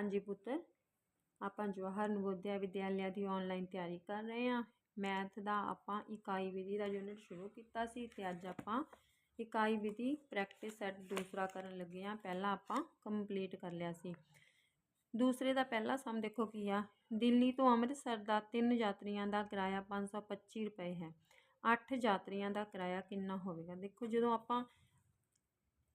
ਹਾਂਜੀ ਪੁੱਤਰ ਆਪਾਂ ਜਵਾਹਰ ਨਵੋਦਿਆ ਵਿਦਿਆਲਿਆ ਦੀ ਆਨਲਾਈਨ ਤਿਆਰੀ ਕਰ ਰਹੇ ਹਾਂ। ਮੈਥ ਦਾ ਆਪਾਂ ਇਕਾਈ ਵਿਧੀ ਦਾ ਯੂਨਿਟ ਸ਼ੁਰੂ ਕੀਤਾ ਸੀ ਤੇ ਅੱਜ ਆਪਾਂ ਇਕਾਈ ਵਿਧੀ ਪ੍ਰੈਕਟਿਸ ਸੈੱਟ ਦੂਸਰਾ ਕਰਨ ਲੱਗੇ ਹਾਂ। ਪਹਿਲਾਂ ਆਪਾਂ ਕੰਪਲੀਟ ਕਰ ਲਿਆ ਸੀ। ਦੂਸਰੇ ਦਾ ਪਹਿਲਾ ਸਮ ਦੇਖੋ ਕੀ ਆ। ਦਿੱਲੀ ਤੋਂ ਅੰਮ੍ਰਿਤਸਰ ਦਾ ਤਿੰਨ ਯਾਤਰੀਆਂ ਦਾ ਕਿਰਾਇਆ 525 ਰੁਪਏ ਹੈ। 8 ਯਾਤਰੀਆਂ ਦਾ ਕਿਰਾਇਆ ਕਿੰਨਾ ਹੋਵੇਗਾ? ਦੇਖੋ ਜਦੋਂ ਆਪਾਂ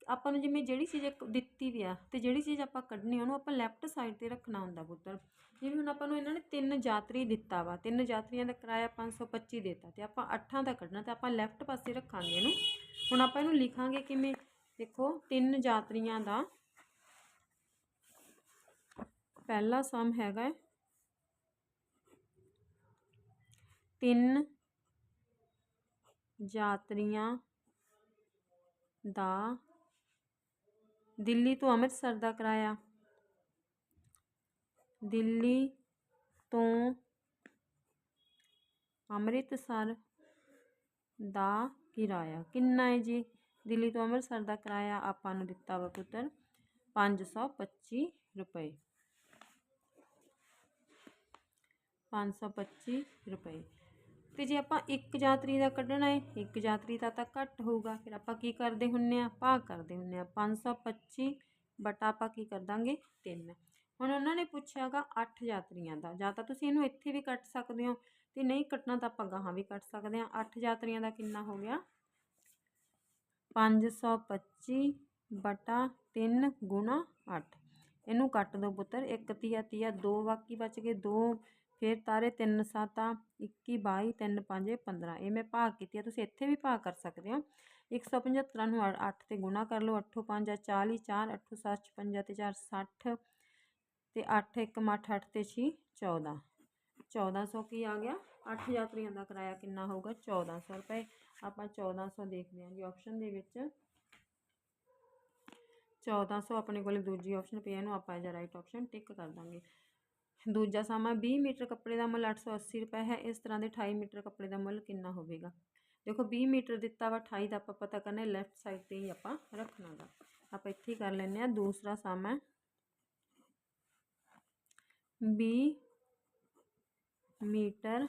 ਆਪਾਂ ਨੂੰ ਜਿਵੇਂ ਜਿਹੜੀ ਚੀਜ਼ ਇੱਕ ਦਿੱਤੀ ਵੀ ਆ ਤੇ ਜਿਹੜੀ ਚੀਜ਼ ਆਪਾਂ ਕੱਢਣੀ ਉਹਨੂੰ ਆਪਾਂ ਲੈਫਟ ਸਾਈਡ ਤੇ ਰੱਖਣਾ ਹੁੰਦਾ ਪੁੱਤਰ। ਜਿਵੇਂ ਹੁਣ ਆਪਾਂ ਨੂੰ ਇਹਨਾਂ ਨੇ ਤਿੰਨ ਯਾਤਰੀ ਦਿੱਤਾ ਵਾ, ਤਿੰਨ ਯਾਤਰੀਆਂ ਦਾ ਕਿਰਾਇਆ 525 ਦਿੱਤਾ ਤੇ ਆਪਾਂ ਅੱਠਾਂ ਦਾ ਕੱਢਣਾ ਤੇ ਆਪਾਂ ਲੈਫਟ ਪਾਸੇ ਰੱਖਾਂਗੇ ਇਹਨੂੰ। ਹੁਣ ਆਪਾਂ ਇਹਨੂੰ ਲਿਖਾਂਗੇ ਕਿਵੇਂ? ਦੇਖੋ, ਤਿੰਨ ਯਾਤਰੀਆਂ ਦਾ ਪਹਿਲਾ ਸਮ ਹੈਗਾ ਤਿੰਨ ਯਾਤਰੀਆਂ ਦਾ ਦਿੱਲੀ ਤੋਂ ਅੰਮ੍ਰਿਤਸਰ ਦਾ ਕਿਰਾਇਆ। ਦਿੱਲੀ ਤੋਂ ਅੰਮ੍ਰਿਤਸਰ ਦਾ ਕਿਰਾਇਆ। ਕਿੰਨਾ ਹੈ ਜੀ? ਦਿੱਲੀ ਤੋਂ ਅੰਮ੍ਰਿਤਸਰ ਦਾ ਕਿਰਾਇਆ ਆਪਾਂ ਨੂੰ ਦਿੱਤਾ ਵਾ ਪੁੱਤਰ 525 ਰੁਪਏ। 525 ਰੁਪਏ। ਤੇ ਜੇ ਆਪਾਂ ਇੱਕ ਯਾਤਰੀ ਦਾ ਕੱਢਣਾ ਹੈ, ਇੱਕ ਯਾਤਰੀ ਦਾ ਤਾਂ ਘੱਟ ਹੋਊਗਾ। ਫਿਰ ਆਪਾਂ ਕੀ ਕਰਦੇ ਹੁੰਨੇ ਆ? ਭਾਗ ਕਰਦੇ ਹੁੰਨੇ ਆ। 525 ਬਟਾ ਆਪਾਂ ਕੀ ਕਰ ਦਾਂਗੇ? 3 ਹੁਣ ਉਹਨਾਂ ਨੇ ਪੁੱਛਿਆਗਾ 8 ਯਾਤਰੀਆਂ ਦਾ। ਜਾਂ ਤਾਂ ਤੁਸੀਂ ਇਹਨੂੰ ਇੱਥੇ ਵੀ ਕੱਟ ਸਕਦੇ ਹੋ ਤੇ ਨਹੀਂ ਕੱਟਣਾ ਤਾਂ ਆਪਾਂ ਗਾਹਾਂ ਵੀ ਕੱਟ ਸਕਦੇ ਆ 8 ਯਾਤਰੀਆਂ ਦਾ ਕਿੰਨਾ ਹੋ ਗਿਆ? 525 ਬਟਾ 3 ਗੁਣਾ 8 ਇਹਨੂੰ ਕੱਟ ਦੋ ਪੁੱਤਰ। ਇੱਕ ਤੀਆ ਤੀਆ ਦੋ ਬਾਕੀ ਬਚ ਗਏ। ਦੋ ਫਿਰ ਤਾਰੇ 3 7 21 22 3 5 15 ਇਹ ਮੈਂ ਭਾਗ ਕੀਤੀ ਆ, ਤੁਸੀਂ ਇੱਥੇ ਵੀ ਭਾਗ ਕਰ ਸਕਦੇ ਹੋ। 175 ਨੂੰ 8 ਤੇ ਗੁਣਾ ਕਰ ਲਓ 8 5 40 4 8 7 56 ਤੇ 4 60 ਤੇ 8 1 8 8 ਤੇ 6 14 1400 ਕੀ ਆ ਗਿਆ? 8 ਯਾਤਰੀਆਂ ਦਾ ਕਿਰਾਇਆ ਕਿੰਨਾ ਹੋਊਗਾ? 1400 ਰੁਪਏ। ਆਪਾਂ 1400 ਦੇਖਦੇ ਹਾਂ ਜੀ ਆਪਸ਼ਨ ਦੇ ਵਿੱਚ। 1400 ਆਪਣੇ ਕੋਲ ਦੂਜੀ ਆਪਸ਼ਨ ਪਈ ਇਹਨੂੰ ਆਪਾਂ ਇਹਦਾ ਰਾਈਟ ਆਪਸ਼ਨ ਟਿਕ ਕਰ ਦਾਂਗੇ। ਦੂਜਾ ਸਮਾਂ 20 ਮੀਟਰ ਕੱਪੜੇ ਦਾ ਮੁੱਲ 880 ਰੁਪਏ ਹੈ। ਇਸ ਤਰ੍ਹਾਂ ਦੇ 28 ਮੀਟਰ ਕੱਪੜੇ ਦਾ ਮੁੱਲ ਕਿੰਨਾ ਹੋਵੇਗਾ? ਦੇਖੋ 20 ਮੀਟਰ ਦਿੱਤਾ ਵਾ 28 ਦਾ, ਆਪਾਂ ਪਤਾ ਕਰਨਾ ਲੈਫਟ ਸਾਈਡ ਤੇ ਹੀ ਆਪਾਂ ਰੱਖਣਾਗਾ ਆਪਾਂ ਇੱਥੇ ਹੀ ਕਰ ਲੈਂਦੇ ਆ ਦੂਸਰਾ ਸਮਾਂ 20 ਮੀਟਰ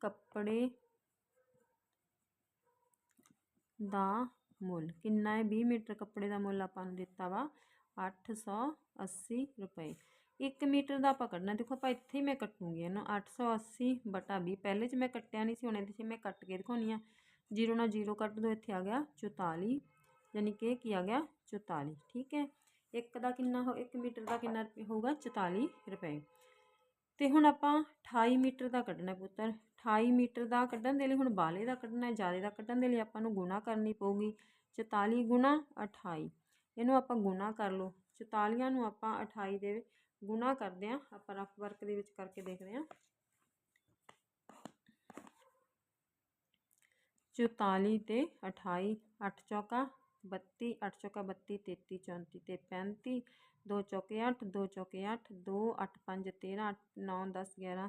ਕੱਪੜੇ ਦਾ ਮੁੱਲ। ਕਿੰਨਾ ਹੈ? 20 ਮੀਟਰ ਕੱਪੜੇ ਦਾ ਮੁੱਲ ਆਪਾਂ ਨੂੰ ਦਿੱਤਾ ਵਾ 880 ਰੁਪਏ। 1 ਮੀਟਰ ਦਾ ਆਪਾਂ ਕੱਢਣਾ। ਦੇਖੋ ਆਪਾਂ ਇੱਥੇ ਹੀ ਮੈਂ ਕੱਟੂਗੀ ਇਹਨੂੰ। 880 ਬਟਾ 20 ਪਹਿਲੇ 'ਚ ਮੈਂ ਕੱਟਿਆ ਨਹੀਂ ਸੀ, ਹੁਣ ਇਹਦੇ 'ਚ ਮੈਂ ਕੱਟ ਕੇ ਦਿਖਾਉਣੀ ਆ। ਜ਼ੀਰੋ ਨਾਲ ਜ਼ੀਰੋ ਕੱਟ ਦੋ, ਇੱਥੇ ਆ ਗਿਆ 44 ਯਾਨੀ ਕਿ ਕੀ ਆ ਗਿਆ? 44 ਠੀਕ ਹੈ? ਇੱਕ ਦਾ ਕਿੰਨਾ ਹੋ 1 ਮੀਟਰ ਦਾ ਕਿੰਨਾ ਹੋਊਗਾ? 44 ਰੁਪਏ। ਤੇ ਹੁਣ ਆਪਾਂ 28 ਮੀਟਰ ਦਾ ਕੱਢਣਾ ਪੁੱਤਰ। 28 ਮੀਟਰ ਦਾ ਕੱਢਣ ਦੇ ਲਈ ਹੁਣ ਬਾਲੇ ਦਾ ਕੱਢਣਾ ਹੈ, ਜ਼ਿਆਦਾ ਦਾ ਕੱਢਣ ਦੇ ਲਈ ਆਪਾਂ ਨੂੰ ਗੁਣਾ ਕਰਨੀ ਪਊਗੀ। 44 ਗੁਣਾ 28 ਇਹਨੂੰ ਆਪਾਂ ਗੁਣਾ ਕਰ ਲਓ। 44 ਨੂੰ ਆਪਾਂ 28 ਦੇ ਗੁਣਾ ਕਰਦੇ ਹਾਂ। ਆਪਾਂ ਰਫ ਵਰਕ ਦੇ ਵਿੱਚ ਕਰਕੇ ਦੇਖਦੇ ਹਾਂ। 44 ਤੇ 28 8 ਚੌਕਾ 32 8 ਚੌਕਾ 32 33 34 ਤੇ 35 2 ਚੌਕੇ 8 2 ਚੌਕੇ 8 2 8 5 13 9 10 11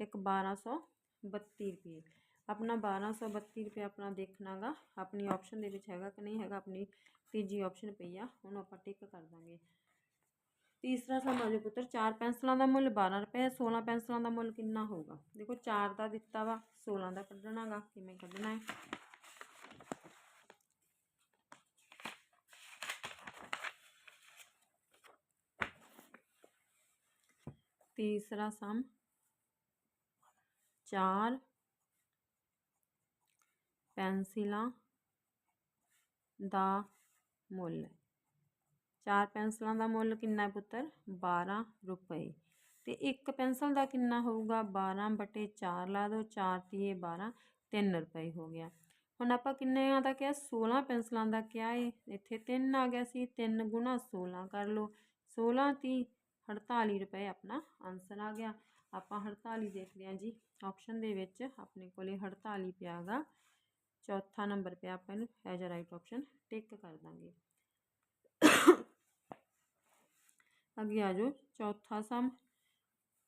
ਇੱਕ 1232 ਰੁਪਏ। ਆਪਣਾ 1232 ਰੁਪਏ ਆਪਣਾ ਦੇਖਣਾਗਾ। ਆਪਣੀ ਆਪਸ਼ਨ ਦੇ ਵਿੱਚ ਹੈਗਾ ਕਿ ਨਹੀਂ ਹੈਗਾ, ਆਪਣੀ ਤੀਜੀ ਆਪਸ਼ਨ ਪਈ ਆ ਉਹਨੂੰ ਆਪਾਂ ਟਿਕ ਕਰ ਦਾਂਗੇ। ਤੀਸਰਾ ਸਮਾਂ ਪੁੱਤਰ, ਚਾਰ ਪੈਨਸਲਾਂ ਦਾ ਮੁੱਲ 12 ਰੁਪਏ 16 ਪੈਨਸਲਾਂ ਦਾ ਮੁੱਲ ਕਿੰਨਾ ਹੋਊਗਾ? ਦੇਖੋ 4 ਦਾ ਦਿੱਤਾ ਵਾ 16 ਦਾ ਕੱਢਣਾਗਾ, ਕਿਵੇਂ ਕੱਢਣਾ ਹੈ? ਤੀਸਰਾ ਸਮ ਚਾਰ ਪੈਨਸਿਲਾਂ ਦਾ ਮੁੱਲ ਚਾਰ ਪੈਨਸਲਾਂ ਦਾ ਮੁੱਲ ਕਿੰਨਾ ਪੁੱਤਰ? 12 ਰੁਪਏ। ਤੇ ਇੱਕ ਪੈਨਸਲ ਦਾ ਕਿੰਨਾ ਹੋਊਗਾ? 12 ਬਟੇ 4 ਲਾ ਦਿਓ 4 ਤੀਏ 12 3 ਰੁਪਏ ਹੋ ਗਿਆ। ਹੁਣ ਆਪਾਂ ਕਿੰਨੇ ਆ ਦਾ ਕਿਹਾ? 16 ਪੈਨਸਲਾਂ ਦਾ ਕਿਹਾ ਏ। ਇੱਥੇ 3 ਆ ਗਿਆ ਸੀ 3 ਗੁਣਾ 16 ਕਰ ਲਓ। 16 ਤੀਹ 48 ਰੁਪਏ ਆਪਣਾ ਆਨਸਰ ਆ ਗਿਆ। ਆਪਾਂ 48 ਦੇਖਦੇ ਹਾਂ ਜੀ। ਆਪਸ਼ਨ ਦੇ ਵਿੱਚ ਆਪਣੇ ਕੋਲੇ 48 ਪਿਆਗਾ ਚੌਥਾ ਨੰਬਰ ਪਿਆ ਆਪਾਂ ਇਹਨੂੰ as a right option tick ਕਰ ਦਾਂਗੇ। ਅੱਗੇ ਆ ਜਾਓ। ਚੌਥਾ ਸਮ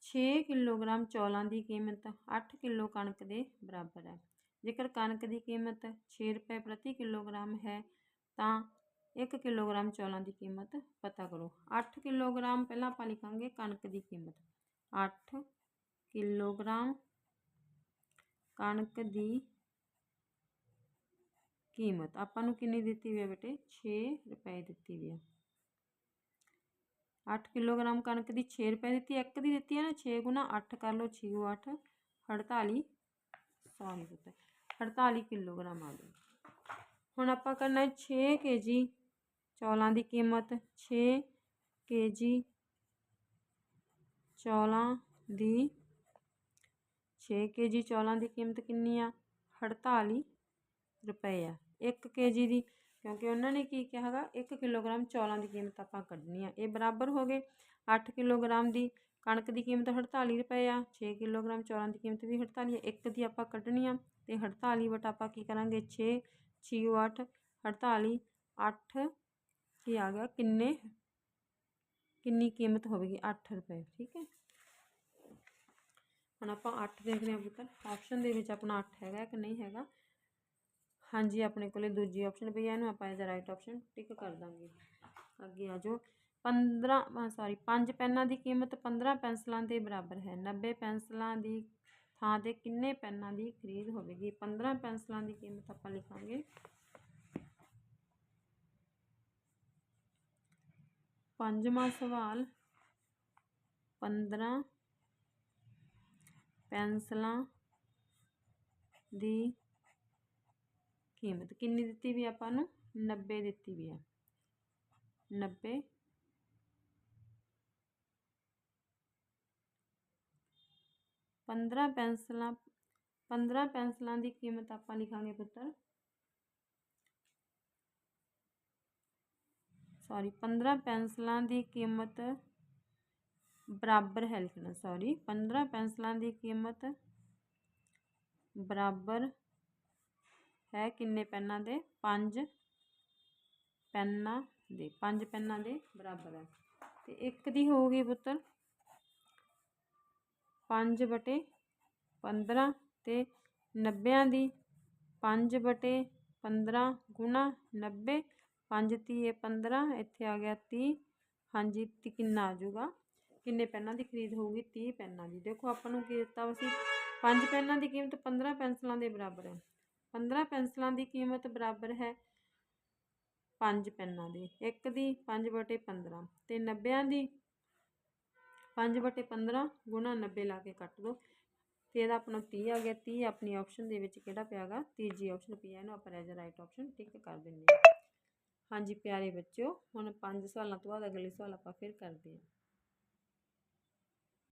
6 ਕਿਲੋਗ੍ਰਾਮ ਚੌਲਾਂ ਦੀ ਕੀਮਤ 8 ਕਿਲੋ ਕਣਕ ਦੇ ਬਰਾਬਰ ਹੈ। ਜੇਕਰ ਕਣਕ ਦੀ ਕੀਮਤ 6 ਰੁਪਏ ਪ੍ਰਤੀ ਕਿਲੋਗ੍ਰਾਮ ਹੈ, ਤਾਂ 1 ਕਿਲੋਗ੍ਰਾਮ ਚੌਲਾਂ ਦੀ ਕੀਮਤ ਪਤਾ ਕਰੋ। 8 ਕਿਲੋਗ੍ਰਾਮ ਪਹਿਲਾਂ ਆਪਾਂ ਲਿਖਾਂਗੇ ਕਣਕ ਦੀ ਕੀਮਤ। 8 ਕਿਲੋਗ੍ਰਾਮ ਕਣਕ ਦੀ ਕੀਮਤ, ਆਪਾਂ ਨੂੰ ਕਿੰਨੀ ਦਿੱਤੀ ਹੋਈ ਹੈ ਬੇਟੇ? 6 ਰੁਪਏ ਦਿੱਤੀ ਹੋਈ ਹੈ 8 ਕਿਲੋਗ੍ਰਾਮ ਕਣਕ ਦੀ 6 ਰੁਪਏ ਦਿੱਤੀ, ਇੱਕ ਦੀ ਦਿੱਤੀ ਹੈ ਨਾ 6 ਗੁਣਾ 8 ਕਰ ਲਓ 6 8 48 ਸੌਰੀ ਰੁਪਏ 48 ਕਿਲੋਗ੍ਰਾਮ ਆ ਗਈ। ਹੁਣ ਆਪਾਂ ਕਰਨਾ ਹੈ 6 ਕੇਜੀ ਚੌਲਾਂ ਦੀ ਕੀਮਤ 6 ਕੇਜੀ ਚੌਲਾਂ ਦੀ 6 ਕੇਜੀ ਚੌਲਾਂ ਦੀ ਕੀਮਤ ਕਿੰਨੀ ਆ? 48 ਰੁਪਏ ਆ। 1 ਕੇਜੀ ਦੀ, ਕਿਉਂਕਿ ਉਹਨਾਂ ਨੇ ਕੀ ਕਿਹਾ ਹੈਗਾ 1 ਕਿਲੋਗ੍ਰਾਮ ਚੌਲਾਂ ਦੀ ਕੀਮਤ ਆਪਾਂ ਕੱਢਣੀ ਆ। ਇਹ ਬਰਾਬਰ ਹੋ ਗਏ। 8 ਕਿਲੋਗ੍ਰਾਮ ਦੀ ਕਣਕ ਦੀ ਕੀਮਤ 48 ਰੁਪਏ ਆ 6 ਕਿਲੋਗ੍ਰਾਮ ਚੌਲਾਂ ਦੀ ਕੀਮਤ ਵੀ 48 ਆ। ਇੱਕ ਦੀ ਆਪਾਂ ਕੱਢਣੀ ਆ ਤੇ 48 ਬਟ ਆਪਾਂ ਕੀ ਕਰਾਂਗੇ 6 6 8 48 8 ਕੀ ਆ ਗਿਆ, ਕਿੰਨੇ? ਕਿੰਨੀ ਕੀਮਤ ਹੋਵੇਗੀ? 8 ਰੁਪਏ, ਠੀਕ ਹੈ? ਹੁਣ ਆਪਾਂ 8 ਦੇਖਦੇ ਹਾਂ ਪੁੱਤਰ ਆਪਸ਼ਨ ਦੇ ਵਿੱਚ ਆਪਣਾ 8 ਹੈਗਾ ਕਿ ਨਹੀਂ ਹੈਗਾ? ਹਾਂਜੀ, ਆਪਣੇ ਕੋਲੇ ਦੂਜੀ ਆਪਸ਼ਨ ਪਈ ਹੈ ਇਹਨੂੰ ਆਪਾਂ ਐਜ਼ ਰਾਈਟ ਆਪਸ਼ਨ ਟਿਕ ਕਰ ਦਾਂਗੇ। ਅੱਗੇ ਆ ਜਾਓ। 15 ਸੌਰੀ 5 ਪੈਨਾਂ ਦੀ ਕੀਮਤ 15 ਪੈਨਸਲਾਂ ਦੇ ਬਰਾਬਰ ਹੈ। 90 ਪੈਨਸਲਾਂ ਦੀ ਥਾਂ ਤੇ ਕਿੰਨੇ ਪੈਨਾਂ ਦੀ ਖਰੀਦ ਹੋਵੇਗੀ? 15 ਪੈਨਸਲਾਂ ਦੀ ਕੀਮਤ ਆਪਾਂ ਲਿਖਾਂਗੇ। ਪੰਜਵਾਂ ਸਵਾਲ 15 ਪੈਨਸਲਾਂ ਦੀ ਕੀਮਤ ਕਿੰਨੀ ਦਿੱਤੀ ਵੀ ਆਪਾਂ ਨੂੰ 90 ਦਿੱਤੀ ਵੀ ਆ 90 15 ਪੈਨਸਲਾਂ 15 ਪੈਨਸਲਾਂ ਦੀ ਕੀਮਤ ਆਪਾਂ ਲਿਖਾਂਗੇ ਪੁੱਤਰ ਸੌਰੀ 15 ਪੈਨਸਲਾਂ ਦੀ ਕੀਮਤ ਬਰਾਬਰ ਹੈ ਲਿਖਣਾ ਸੌਰੀ 15 ਪੈਨਸਲਾਂ ਦੀ ਕੀਮਤ ਬਰਾਬਰ ਹੈ ਕਿੰਨੇ ਪੈਨਾਂ ਦੇ? ਪੰਜ ਪੈਨਾਂ ਦੇ, ਪੰਜ ਪੈਨਾਂ ਦੇ ਬਰਾਬਰ ਹੈ। ਤੇ ਇੱਕ ਦੀ ਹੋਊਗੀ ਪੁੱਤਰ 5 ਬਟੇ 15 ਤੇ 90 ਦੀ। 5 ਬਟੇ 15 ਗੁਣਾ 90 5 ਤੀਏ 15 ਇੱਥੇ ਆ ਗਿਆ 30 ਹਾਂਜੀ, ਤੇ ਕਿੰਨਾ ਆ ਜਾਊਗਾ? ਕਿੰਨੇ ਪੈਨਾਂ ਦੀ ਖਰੀਦ ਹੋਊਗੀ? 30 ਪੈਨਾਂ ਦੀ। ਦੇਖੋ, ਆਪਾਂ ਨੂੰ ਕੀ ਦਿੱਤਾ ਵਾ ਸੀ? 5 ਪੈਨਾਂ ਦੀ ਕੀਮਤ 15 ਪੈਨਸਲਾਂ ਦੇ ਬਰਾਬਰ ਹੈ। 15 ਪੈਨਸਲਾਂ ਦੀ ਕੀਮਤ ਬਰਾਬਰ ਹੈ 5 ਪੈਨਾਂ ਦੀ, ਇੱਕ ਦੀ 5 ਬਟੇ 15 ਤੇ 90 ਦੀ 5 ਬਟੇ 15 ਗੁਣਾ 90 ਲਾ ਕੇ ਕੱਟ ਦੋ ਤੇ ਇਹਦਾ ਆਪਣਾ 30 ਆ ਗਿਆ 30 ਆਪਣੀ ਆਪਸ਼ਨ ਦੇ ਵਿੱਚ ਕਿਹੜਾ ਪਿਆਗਾ ਤੀਜੀ ਆਪਸ਼ਨ ਪਈ ਇਹਨੂੰ ਆਪਾਂ ਐਜ਼ ਰਾਈਟ ਆਪਸ਼ਨ ਟਿਕ ਕਰ ਦਿੰਦੇ ਹਾਂ। ਹਾਂਜੀ ਪਿਆਰੇ ਬੱਚਿਓ, ਹੁਣ ਪੰਜ ਸਵਾਲਾਂ ਤੋਂ ਬਾਅਦ ਅਗਲੇ ਸਵਾਲ ਆਪਾਂ ਫਿਰ ਕਰਦੇ ਹਾਂ।